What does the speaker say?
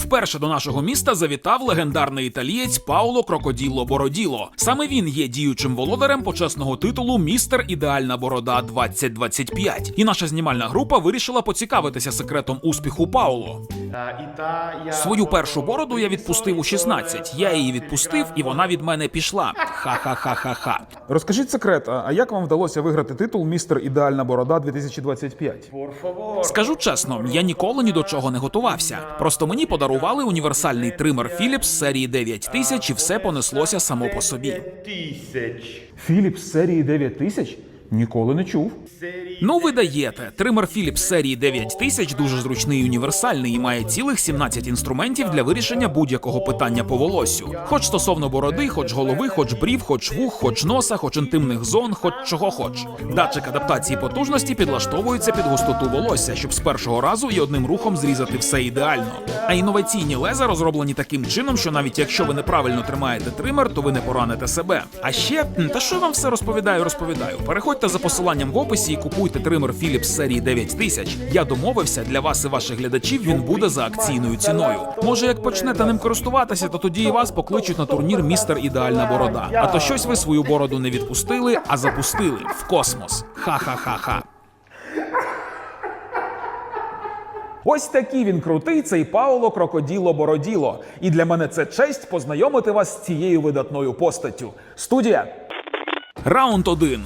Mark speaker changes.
Speaker 1: Вперше до нашого міста завітав легендарний італієць Пауло Крокоділо Бороділо. Саме він є діючим володарем почесного титулу Містер Ідеальна Борода 2025. І наша знімальна група вирішила поцікавитися секретом успіху Пауло. Свою першу бороду я відпустив у 16. Я її відпустив, і вона від мене пішла. Ха-ха-ха-ха-ха.
Speaker 2: Розкажіть секрет, а як вам вдалося виграти титул Містер Ідеальна Борода 2025?
Speaker 1: Скажу чесно, я ніколи ні до чого не готувався. Просто мені подарували універсальний тример Philips серії 9000 і все понеслося само по собі.
Speaker 2: Філіпс серії 9000? Ніколи не чув.
Speaker 1: Ну, ви даєте. Тример Philips серії 9000 дуже зручний і універсальний і має цілих 17 інструментів для вирішення будь-якого питання по волоссю. Хоч стосовно бороди, хоч голови, хоч брів, хоч вух, хоч носа, хоч інтимних зон, хоч чого хоч. Датчик адаптації потужності підлаштовується під густоту волосся, щоб з першого разу і одним рухом зрізати все ідеально. А інноваційні леза розроблені таким чином, що навіть якщо ви неправильно тримаєте тример, то ви не пораните себе. А ще та що я вам все розповідаю, розповідаю. Переходьте за посиланням в описі і купуйте тример Philips серії 9000. Я домовився для вас і ваших глядачів. Він буде за акційною ціною. Може, як почнете ним користуватися, то тоді і вас покличуть на турнір Містер Ідеальна Борода. А то щось ви свою бороду не відпустили, а запустили в космос. Ха-ха-ха-ха.
Speaker 2: Ось такий він крутий, цей Пауло Крокоділо Бороділо. І для мене це честь познайомити вас з цією видатною постаттю. Студія.
Speaker 1: Раунд 1.